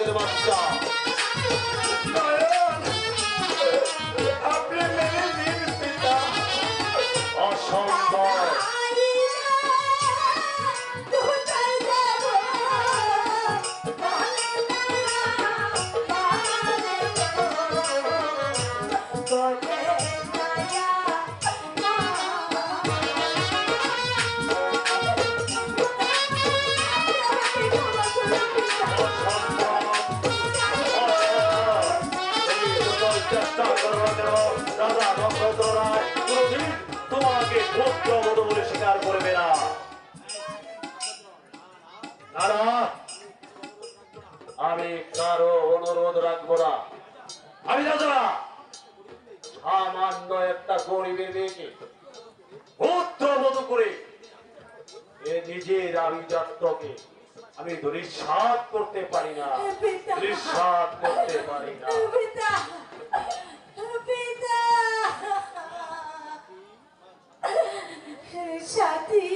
cinema star. আমি কারও অনুরোধ রাখব না। আমি দাদা সামান্য একটা গরিবের মেয়েকে পুত্র মতো করে এ নিজের আভিজাত্যকে আমি দুঃসাদ করতে পারি না। দুঃসাদ করতে পারি না। সাথী।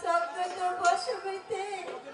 só que eu não vou chover.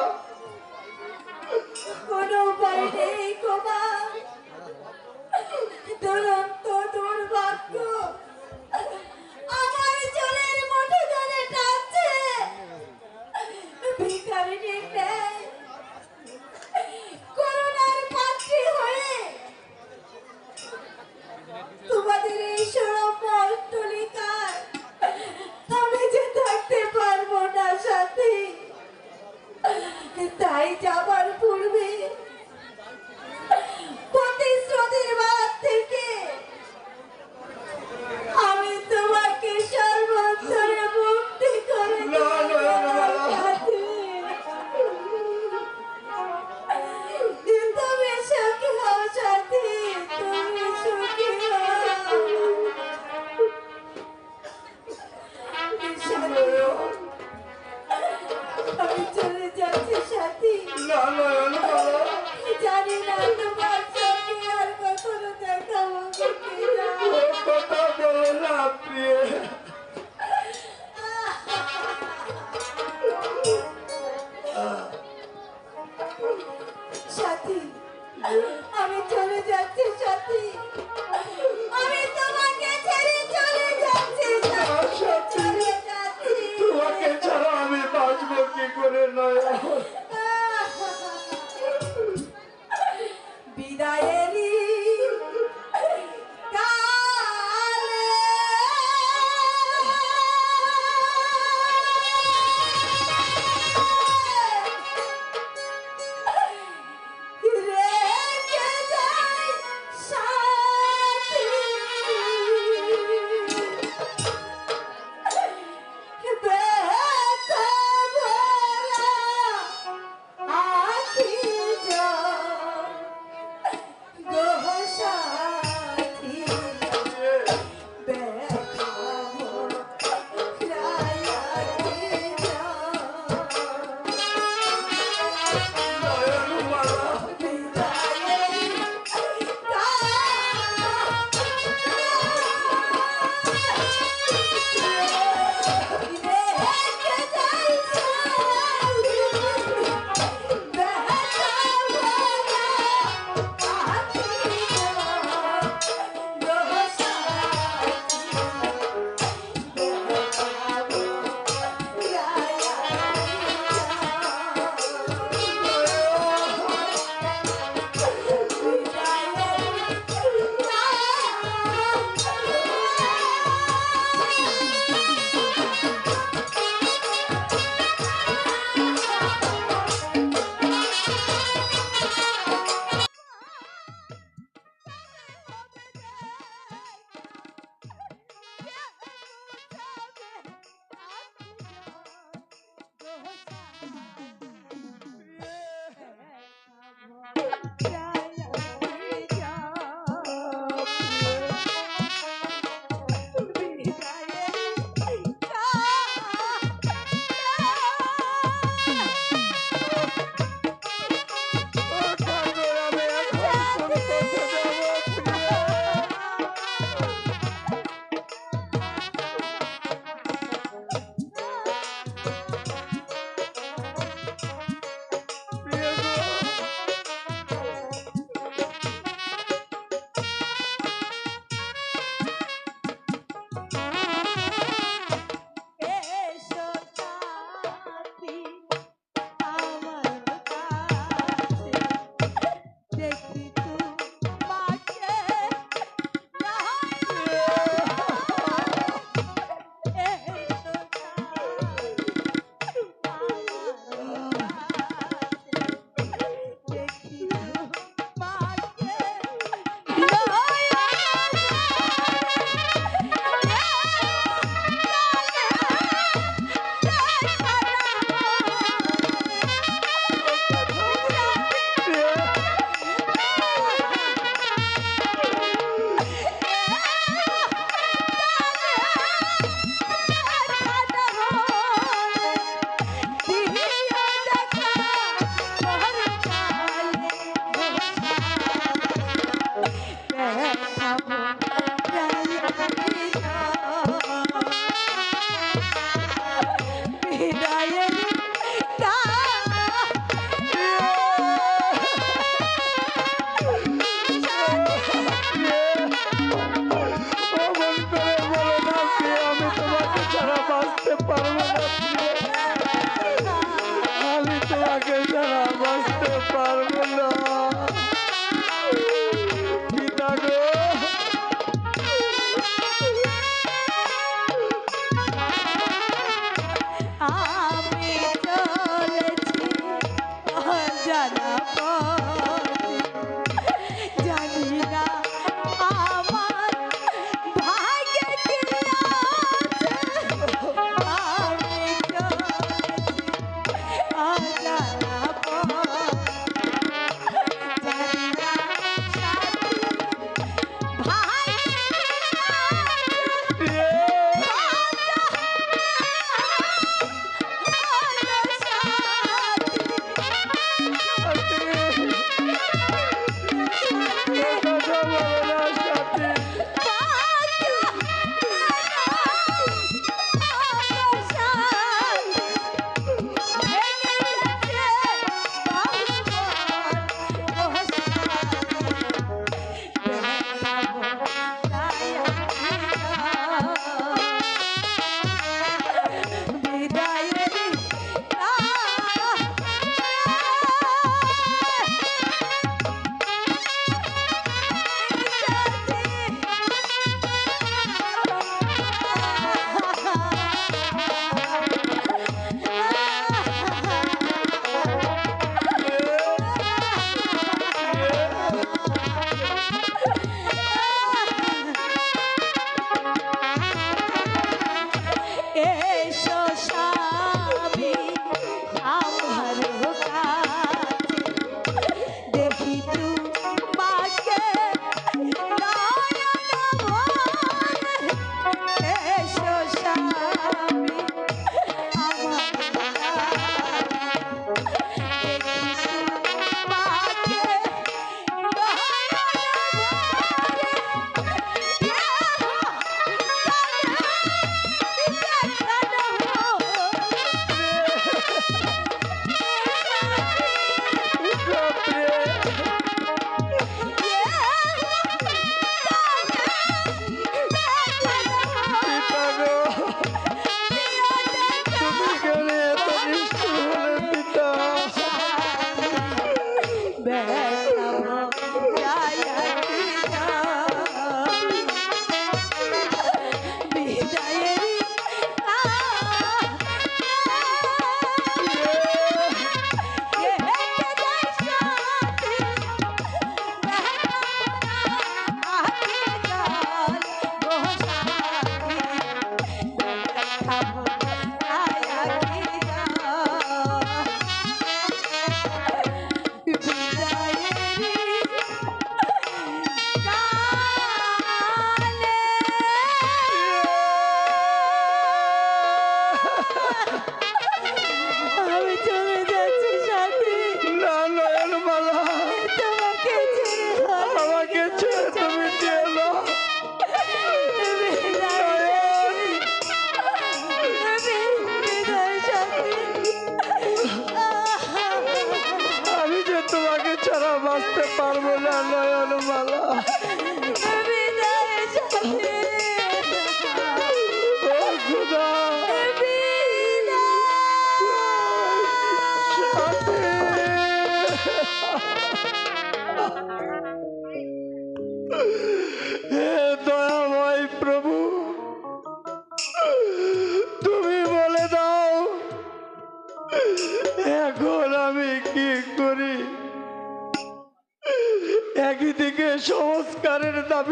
da da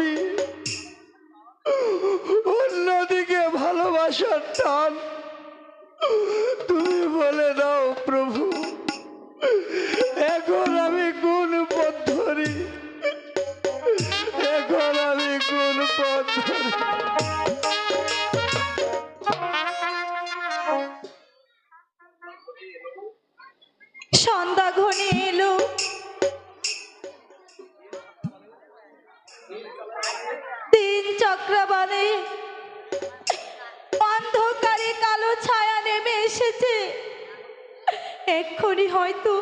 be হয়তো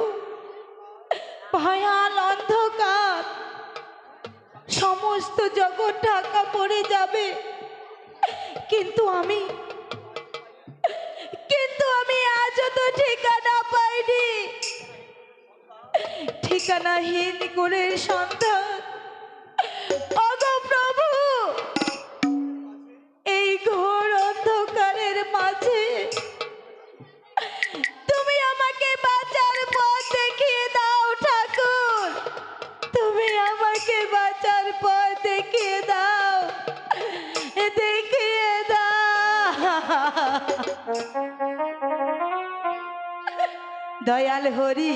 ভয়াল অন্ধকার। সমস্ত জগৎ ঢাকা পড়ে যাবে। কিন্তু আমি কিন্তু আমি আজও তো ঠিকানা পাইনি। ঠিকানাহীন করে সন্তান দয়াল হরি